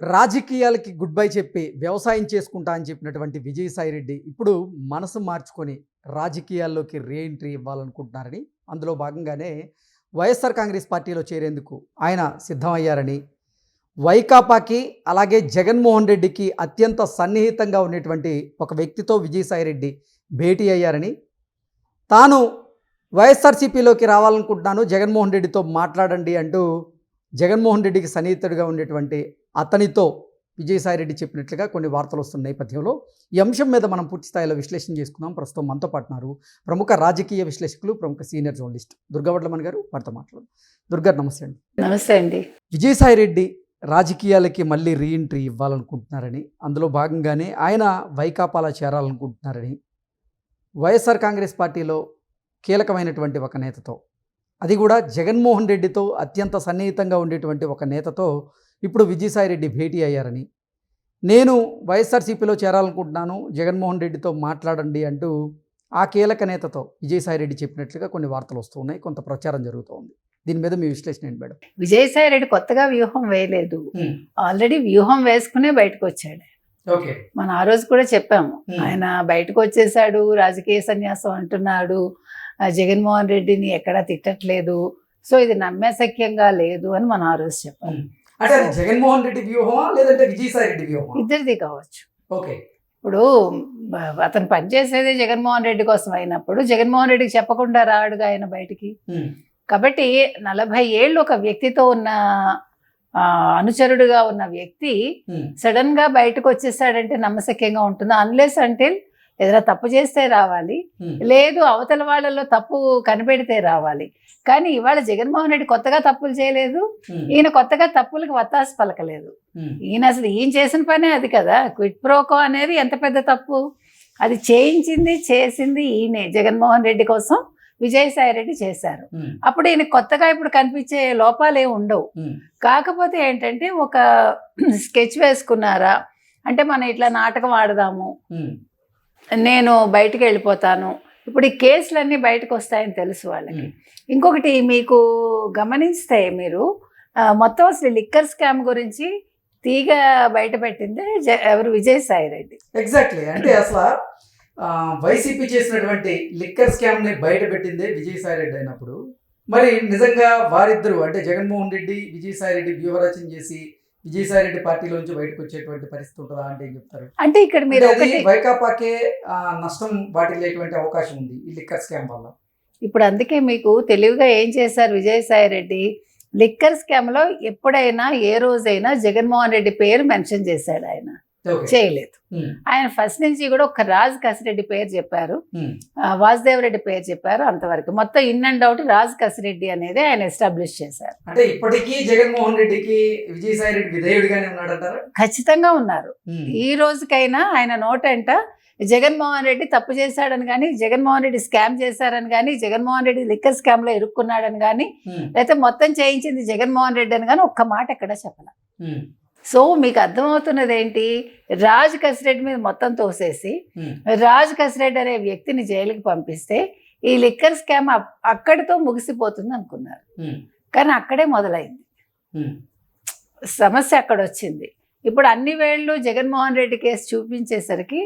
రాజకీయాలకి good bye చెప్పి వ్యవసాయం చేసుకుంటా అని చెప్పినటువంటి విజయసాయి రెడ్డి ఇప్పుడు మనసు మార్చుకొని రాజకీయాల్లోకి రీఎంట్రీ ఇవ్వాలనుకుంటున్నారని అందులో భాగంగానే వైఎస్ఆర్ కాంగ్రెస్ పార్టీలో చేరేందుకు ఆయన సిద్ధమయ్యారని వైకాపాకి అలాగే జగన్మోహన్ రెడ్డికి అత్యంత సన్నిహితంగా ఉన్నటువంటి ఒక వ్యక్తితో విజయసాయి రెడ్డి భేటీ అయ్యారని తాను వైఎస్ఆర్సీపీలోకి రావాలనుకుంటున్నాను జగన్మోహన్ రెడ్డితో మాట్లాడండి అంటూ జగన్మోహన్ రెడ్డికి సన్నిహితుడిగా ఉండేటువంటి అతనితో విజయసాయిరెడ్డి చెప్పినట్లుగా కొన్ని వార్తలు వస్తున్న నేపథ్యంలో ఈ అంశం మీద మనం పూర్తి స్థాయిలో విశ్లేషణ చేసుకుందాం. ప్రస్తుతం మనతో పాటున్నారు ప్రముఖ రాజకీయ విశ్లేషకులు ప్రముఖ సీనియర్ జర్నలిస్ట్ దుర్గావడ్లమన్ గారు. వారితో మాట్లాడు దుర్గా నమస్తే అండి. నమస్తే అండి. విజయసాయిరెడ్డి రాజకీయాలకి మళ్ళీ రీఎంట్రీ ఇవ్వాలనుకుంటున్నారని అందులో భాగంగానే ఆయన వైకాపాలో చేరాలనుకుంటున్నారని వైఎస్ఆర్ కాంగ్రెస్ పార్టీలో కీలకమైనటువంటి ఒక నేతతో అది కూడా జగన్మోహన్ రెడ్డితో అత్యంత సన్నిహితంగా ఉండేటువంటి ఒక నేతతో ఇప్పుడు విజయసాయిరెడ్డి భేటీ అయ్యారని. నేను వైఎస్ఆర్సీపీలో చేరాలనుకుంటున్నాను జగన్మోహన్ రెడ్డితో మాట్లాడండి అంటూ ఆ కీలక నేతతో విజయసాయిరెడ్డి చెప్పినట్లుగా కొన్ని వార్తలు వస్తున్నాయి కొంత ప్రచారం జరుగుతోంది దీని మీద మీ విశ్లేషణ ఏంటి మేడం? విజయసాయి రెడ్డి కొత్తగా వ్యూహం వేయలేదు. ఆల్రెడీ వ్యూహం వేసుకునే బయటకు వచ్చాడు. ఓకే. మనం ఆ రోజు కూడా చెప్పాము. ఆయన బయటకు వచ్చేసాడు రాజకీయ సన్యాసం అంటున్నాడు ఆ జగన్మోహన్ రెడ్డిని ఎక్కడా తిట్టట్లేదు సో ఇది నమ్మేసఖ్యంగా లేదు అని మనం ఆ రోజు చెప్పాము. అంటే జగన్మోహన్ రెడ్డి వ్యూహమా లేదంటే విజయసాయి రెడ్డి వ్యూహమా? ఇద్దరిది కావచ్చు. ఓకే. ఇప్పుడు అతను పనిచేసేదే జగన్మోహన్ రెడ్డి కోసం అయినప్పుడు జగన్మోహన్ రెడ్డికి చెప్పకుండా రాడుగా ఆయన బయటికి. కాబట్టి నలభై ఏళ్ళు ఒక వ్యక్తితో ఉన్న అనుచరుడుగా ఉన్న వ్యక్తి సడన్గా బయటకు వచ్చేసాడంటే నమ్మశక్యంగా ఉంటుందా? అన్లెస్ అంటే ఏదైనా తప్పు చేస్తే రావాలి. లేదు అవతల వాళ్ళలో తప్పు కనిపెడితే రావాలి. కానీ ఇవాళ జగన్మోహన్ రెడ్డి కొత్తగా తప్పులు చేయలేదు. ఈయన కొత్తగా తప్పులకు వత్తాసు పలకలేదు. ఈయన అసలు ఈయన చేసిన పనే అది కదా. క్విట్ ప్రోకో అనేది ఎంత పెద్ద తప్పు. అది చేయించింది చేసింది ఈయనే. జగన్మోహన్ రెడ్డి కోసం విజయసాయి రెడ్డి చేశారు. అప్పుడు ఈయన కొత్తగా ఇప్పుడు కనిపించే లోపాలు ఉండవు. కాకపోతే ఏంటంటే ఒక స్కెచ్ వేసుకున్నారా? అంటే మనం ఇట్లా నాటకం ఆడదాము. నేను బయటికి వెళ్ళిపోతాను. ఇప్పుడు ఈ కేసులన్నీ బయటకు వస్తాయని తెలుసు వాళ్ళకి. ఇంకొకటి మీకు గమనిస్తే మీరు మొత్తం అసలు లిక్కర్ స్కామ్ గురించి తీగ బయట పెట్టింది ఎవరు విజయసాయి రెడ్డి. ఎగ్జాక్ట్లీ అంటే అసలు వైసీపీ చేసినటువంటి లిక్కర్ స్కామ్ని బయట పెట్టిందే విజయసాయి రెడ్డి అయినప్పుడు. మరి నిజంగా వారిద్దరు అంటే జగన్మోహన్ రెడ్డి విజయసాయి రెడ్డి వ్యూహరచన చేసి విజయసాయి రెడ్డి పార్టీలోంచి బయటకు వచ్చేటువంటి పరిస్థితి ఉంటుందా అంటే ఏం చెప్తారు? అంటే ఇక్కడ మీరు వైకాపాకే నష్టం వాటిల్లేటువంటి అవకాశం ఉంది ఈ లిక్కర్ స్కామ్ వల్ల. ఇప్పుడు అందుకే మీకు తెలివిగా ఏం చేశారు విజయసాయి రెడ్డి? లిక్కర్ స్కామ్లో ఎప్పుడైనా ఏ రోజైనా జగన్మోహన్ రెడ్డి పేరు మెన్షన్ చేశాడు ఆయన. చేయలేదు. ఉమ్, ఆయన ఫస్ట్ నుంచి కూడా ఒక రాజ్ కసిరెడ్డి పేరు చెప్పారు. ఆ, వాసుదేవ్ రెడ్డి పేరు చెప్పారు అంతవరకు. మొత్తం in and out Raj Kasireddy అనేది ఆయన ఎస్టాబ్లిష్ చేశారు. అంటే ఇప్పటికీ జగన్మోహన్ రెడ్డికి విజయసాయి రెడ్డి విధేయుడిగానే ఉన్నాడంటారా? ఖచ్చితంగా ఉన్నారు. ఉమ్, ఈ రోజుకైనా ఆయన నోటంట జగన్మోహన్ రెడ్డి తప్పు చేశాడని కానీ జగన్మోహన్ రెడ్డి స్కామ్ చేశారని కానీ జగన్మోహన్ రెడ్డి లిక్కర్ స్కామ్లో ఇరుక్కున్నాడని కానీ లేకపోతే మొత్తం చేయించింది జగన్మోహన్ రెడ్డి అని కానీ ఒక్క మాట ఎక్కడ చెప్పాల. సో మీకు అర్థమవుతున్నది ఏంటి రాజ్ కసిరెడ్డి మీద మొత్తం తోసేసి రాజ్ కసిరెడ్డి అనే వ్యక్తిని జైలుకి పంపిస్తే ఈ లిక్కర్ స్కామ్ అక్కడితో ముగిసిపోతుంది అనుకున్నారు. కానీ అక్కడే మొదలైంది. సమస్య అక్కడ వచ్చింది ఇప్పుడు అన్ని వేళ్ళు జగన్మోహన్ రెడ్డి కేసు చూపించేసరికి.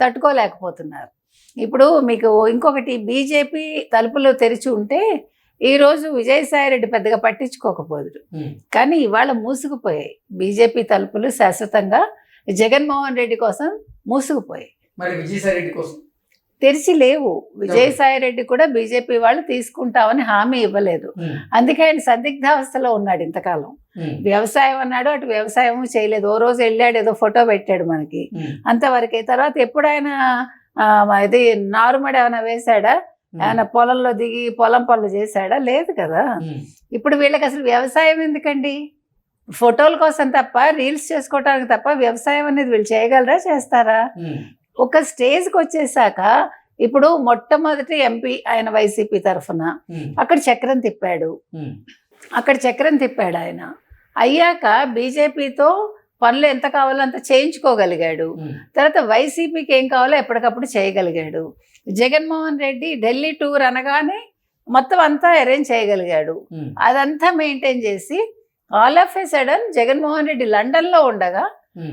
తట్టుకోలేకపోతున్నారు. ఇప్పుడు మీకు ఇంకొకటి బీజేపీ తలుపులు తెరిచి ఉంటే ఈరోజు విజయసాయి రెడ్డి పెద్దగా పట్టించుకోకపోదురు. కానీ ఇవాళ మూసుకుపోయాయి. బీజేపీ తలుపులు శాశ్వతంగా జగన్మోహన్ రెడ్డి కోసం మూసుకుపోయాయి. మరి విజయసాయి రెడ్డి కోసం? తెరిచి లేవు. విజయసాయి రెడ్డి కూడా బీజేపీ వాళ్ళు తీసుకుంటామని హామీ ఇవ్వలేదు. అందుకే ఆయన సందిగ్ధావస్థలో ఉన్నాడు ఇంతకాలం. వ్యవసాయం అన్నాడు అటు వ్యవసాయం చేయలేదు. ఓ రోజు వెళ్ళాడు ఏదో ఫోటో పెట్టాడు మనకి. అంతవరకే. తర్వాత ఎప్పుడైనా ఇది నారుమడి ఏమైనా వేశాడా? ఏమైనా పొలంలో దిగి పొలం పనులు చేశాడా? లేదు కదా. ఇప్పుడు వీళ్ళకి అసలు వ్యవసాయం ఎందుకండి? ఫోటోల కోసం తప్ప రీల్స్ చేసుకోవడానికి తప్ప వ్యవసాయం అనేది వీళ్ళు చేయగలరా? చేస్తారా? ఒక స్టేజ్కి వచ్చేసాక ఇప్పుడు మొట్టమొదటి ఎంపీ ఆయన వైసీపీ తరఫున అక్కడ చక్రం తిప్పాడు. అక్కడ చక్రం తిప్పాడు ఆయన. అయ్యాక బీజేపీతో పనులు ఎంత కావాలో అంత చేయించుకోగలిగాడు. తర్వాత వైసీపీకి ఏం కావాలో ఎప్పటికప్పుడు చేయగలిగాడు. జగన్మోహన్ రెడ్డి ఢిల్లీ టూర్ అనగానే మొత్తం అంతా అరేంజ్ చేయగలిగాడు. అదంతా మెయింటైన్ చేసి all of a sudden Jaganmohan Reddy లండన్లో ఉండగా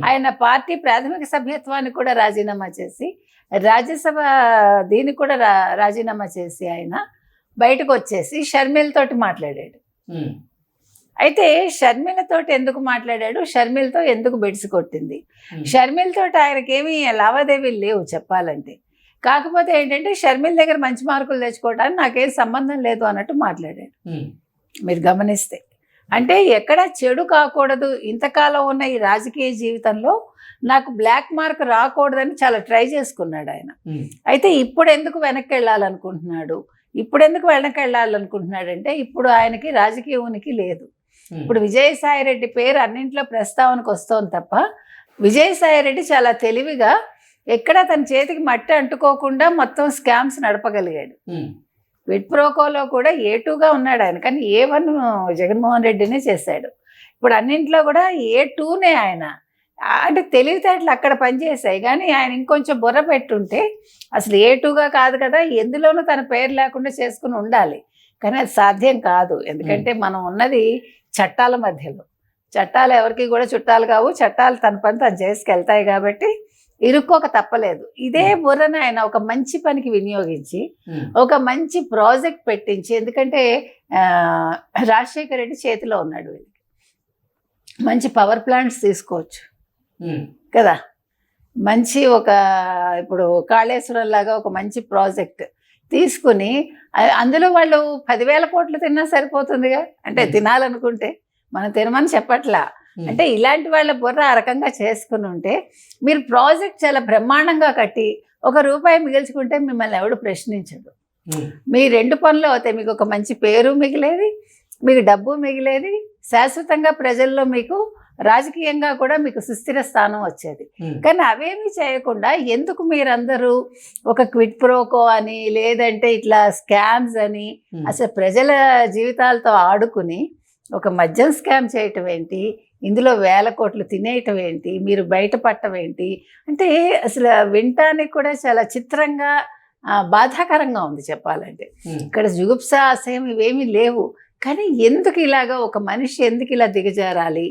ఆయన పార్టీ ప్రాథమిక సభ్యత్వాన్ని కూడా రాజీనామా చేసి రాజ్యసభ దీన్ని కూడా రా- రాజీనామా చేసి ఆయన బయటకు వచ్చేసి షర్మిల తోటి మాట్లాడాడు అయితే షర్మిలతోటి ఎందుకు మాట్లాడాడు? షర్మిలతో ఎందుకు బెడిసి కొట్టింది? షర్మిలతోటి ఆయనకేమీ లావాదేవీలు లేవు చెప్పాలంటే. కాకపోతే ఏంటంటే షర్మిల దగ్గర మంచి మార్కులు తెచ్చుకోవడానికి నాకేం సంబంధం లేదు అన్నట్టు మాట్లాడాడు. మీరు గమనిస్తే. అంటే ఎక్కడ చెడు కాకూడదు. ఇంతకాలం ఉన్న ఈ రాజకీయ జీవితంలో నాకు బ్లాక్ మార్క్ రాకూడదని చాలా ట్రై చేసుకున్నాడు ఆయన. అయితే ఇప్పుడు ఎందుకు వెనక్కి వెళ్ళాలనుకుంటున్నాడు? ఇప్పుడు ఎందుకు వెనక్కి వెళ్ళాలనుకుంటున్నాడు అంటే ఇప్పుడు ఆయనకి రాజకీయ ఉనికి లేదు. ఇప్పుడు విజయసాయి రెడ్డి పేరు అన్నింట్లో ప్రస్తావనకు వస్తోంది తప్ప విజయసాయి రెడ్డి చాలా తెలివిగా ఎక్కడ తన చేతికి మట్టి అంటుకోకుండా మొత్తం స్కామ్స్ నడపగలిగాడు. ఉమ్, విడ్ ప్రోకోలో కూడా ఏ టూగా ఉన్నాడు ఆయన కానీ ఏ వన్ జగన్మోహన్ రెడ్డినే చేశాడు. ఇప్పుడు అన్నింట్లో కూడా ఏ టూనే ఆయన. అంటే తెలివితేటలు అక్కడ పనిచేశాయి కానీ ఆయన ఇంకొంచెం బుర్ర పెట్టుంటే అసలు ఏ టూగా కాదు కదా ఎందులోనూ తన పేరు లేకుండా చేసుకుని ఉండాలి. కానీ అది సాధ్యం కాదు. ఎందుకంటే మనం ఉన్నది చట్టాల మధ్యలో. చట్టాలు ఎవరికి కూడా చుట్టాలు కావు. చట్టాలు తన పని తను చేసుకెళ్తాయి కాబట్టి ఇరుక్కోక తప్పలేదు. ఇదే బుర్రను ఆయన ఒక మంచి పనికి వినియోగించి ఒక మంచి ప్రాజెక్ట్ పెట్టించి ఎందుకంటే రాజశేఖర రెడ్డి చేతిలో ఉన్నాడు వీళ్ళకి మంచి పవర్ ప్లాంట్స్ తీసుకోవచ్చు. కదా? మంచి ఒక ఇప్పుడు కాళేశ్వరం లాగా ఒక మంచి ప్రాజెక్ట్ తీసుకుని అందులో వాళ్ళు పదివేల కోట్లు తిన్నా సరిపోతుందిగా. అంటే. తినాలనుకుంటే మనం తినమని చెప్పట్లా. అంటే ఇలాంటి వాళ్ళ బుర్ర ఆ రకంగా చేసుకుని ఉంటే మీరు ప్రాజెక్ట్ చాలా బ్రహ్మాండంగా కట్టి ఒక రూపాయి మిగిల్చుకుంటే మిమ్మల్ని ఎవడు ప్రశ్నించడు. మీ రెండు పనులు అవుతాయి. మీకు ఒక మంచి పేరు మిగిలేది మీకు డబ్బు మిగిలేది శాశ్వతంగా ప్రజల్లో మీకు రాజకీయంగా కూడా మీకు సుస్థిర స్థానం వచ్చేది. కానీ అవేమీ చేయకుండా ఎందుకు మీరందరూ ఒక క్విట్ ప్రోకో అని లేదంటే ఇట్లా స్కామ్స్ అని అసలు ప్రజల జీవితాలతో ఆడుకుని ఒక మద్యం స్కామ్ చేయటం ఏంటి? ఇందులో వేల కోట్లు తినేయటం ఏంటి? మీరు బయటపడటం ఏంటి? అంటే అసలు వినటానికి కూడా చాలా చిత్రంగా బాధాకరంగా ఉంది చెప్పాలంటే. ఇక్కడ జుగుప్స అసహ్యం ఇవేమీ లేవు. కానీ ఎందుకు ఇలాగా ఒక మనిషి ఎందుకు ఇలా దిగజారాలి?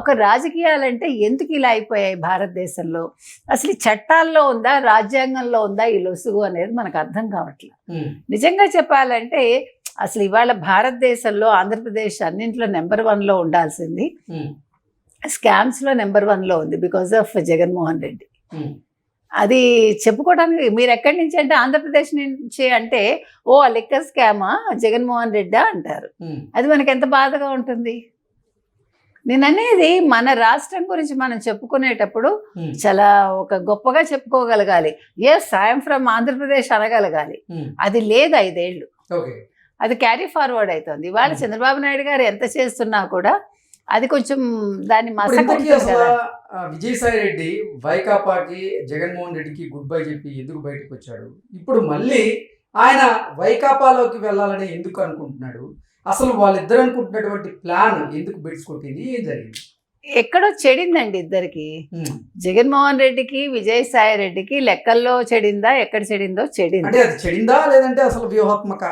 ఒక రాజకీయాలంటే ఎందుకు ఇలా అయిపోయాయి భారతదేశంలో? అసలు ఈ చట్టాల్లో ఉందా? రాజ్యాంగంలో ఉందా ఈ లొసుగు అనేది మనకు అర్థం కావట్లేదు నిజంగా చెప్పాలంటే అసలు ఇవాళ భారతదేశంలో ఆంధ్రప్రదేశ్ అన్నింటిలో నెంబర్ వన్లో ఉండాల్సింది. స్కామ్స్లో నెంబర్ వన్లో ఉంది బికాజ్ ఆఫ్ జగన్మోహన్ రెడ్డి. అది చెప్పుకోవడానికి మీరు ఎక్కడి నుంచి అంటే ఆంధ్రప్రదేశ్ నుంచి అంటే ఓ ఆ లిక్కర్ స్కామా జగన్మోహన్ రెడ్డా అంటారు. అది మనకి ఎంత బాధగా ఉంటుంది? నేను అనేది మన రాష్ట్రం గురించి మనం చెప్పుకునేటప్పుడు చాలా ఒక గొప్పగా చెప్పుకోగలగాలి. ఎస్ ఐఎమ్ ఫ్రమ్ ఆంధ్రప్రదేశ్ అనగలగాలి. అది లేదు ఐదేళ్ళు. అది క్యారీ ఫార్వర్డ్ అవుతుంది ఇవాళ. చంద్రబాబు నాయుడు గారు ఎంత చేస్తున్నా కూడా అది కొంచెం దాన్ని విజయసాయి రెడ్డి వైకాపాకి జగన్మోహన్ రెడ్డికి గుడ్ బై చెప్పి ఎందుకు బయటకు వచ్చాడు? ఇప్పుడు మళ్ళీ ఆయన వైకాపాలోకి వెళ్ళాలని ఎందుకు అనుకుంటున్నాడు? అసలు వాళ్ళిద్దరు అనుకుంటున్నటువంటి ప్లాన్ ఎందుకు బెడ్స్ కొట్టింది? ఏం జరిగింది? ఎక్కడో చెడిందండి ఇద్దరికి. జగన్మోహన్ రెడ్డికి విజయసాయి రెడ్డికి లెక్కల్లో చెడిందా ఎక్కడ చెడిందో చెడింది. చెడిందా లేదంటే అసలు వ్యూహాత్మక?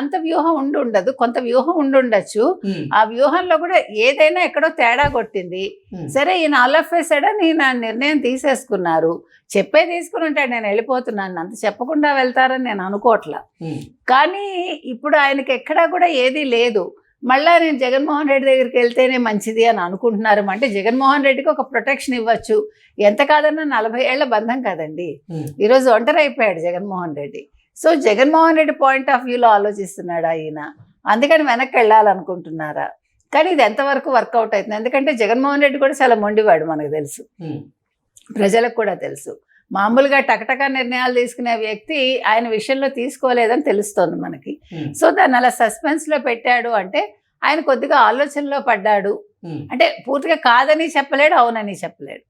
అంత వ్యూహం ఉండి ఉండదు కొంత వ్యూహం ఉండి ఉండొచ్చు ఆ వ్యూహంలో కూడా ఏదైనా ఎక్కడో తేడా కొట్టింది. సరే ఈయన ఆలఫేసాడా నేను నిర్ణయం తీసేసుకున్నారు. చెప్పే తీసుకుని ఉంటాడు నేను వెళ్ళిపోతున్నాను అంత చెప్పకుండా వెళ్తారని నేను అనుకోవట్లా. కానీ ఇప్పుడు ఆయనకి ఎక్కడా కూడా ఏదీ లేదు. మళ్ళా నేను జగన్మోహన్ రెడ్డి దగ్గరికి వెళ్తేనే మంచిది అని అనుకుంటున్నారు. అంటే జగన్మోహన్ రెడ్డికి ఒక ప్రొటెక్షన్ ఇవ్వచ్చు. ఎంత కాదన్నా నలభై ఏళ్ళ బంధం కదండి. ఈరోజు ఒంటరి అయిపోయాడు Jaganmohan Reddy. So Jaganmohan Reddy point of వ్యూలో ఆలోచిస్తున్నాడు ఈయన? అందుకని వెనక్కి వెళ్ళాలనుకుంటున్నారా? కానీ ఇది ఎంతవరకు వర్కౌట్ అవుతుంది? ఎందుకంటే జగన్మోహన్ రెడ్డి కూడా చాలా మొండివాడు మనకు తెలుసు. ప్రజలకు కూడా తెలుసు. మామూలుగా టకటక నిర్ణయాలు తీసుకునే వ్యక్తి ఆయన విషయంలో తీసుకోలేదని తెలుస్తోంది మనకి. ఉమ్, సో దాన్ని అలా సస్పెన్స్లో పెట్టాడు అంటే ఆయన కొద్దిగా ఆలోచనలో పడ్డాడు. ఉమ్, అంటే పూర్తిగా కాదని చెప్పలేడు అవునని చెప్పలేడు.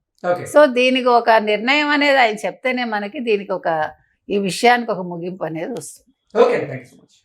సో దీనికి ఒక నిర్ణయం అనేది ఆయన చెప్తేనే మనకి దీనికి ఒక ఈ విషయానికి ఒక ముగింపు అనేది వస్తుంది. Okay thank you so much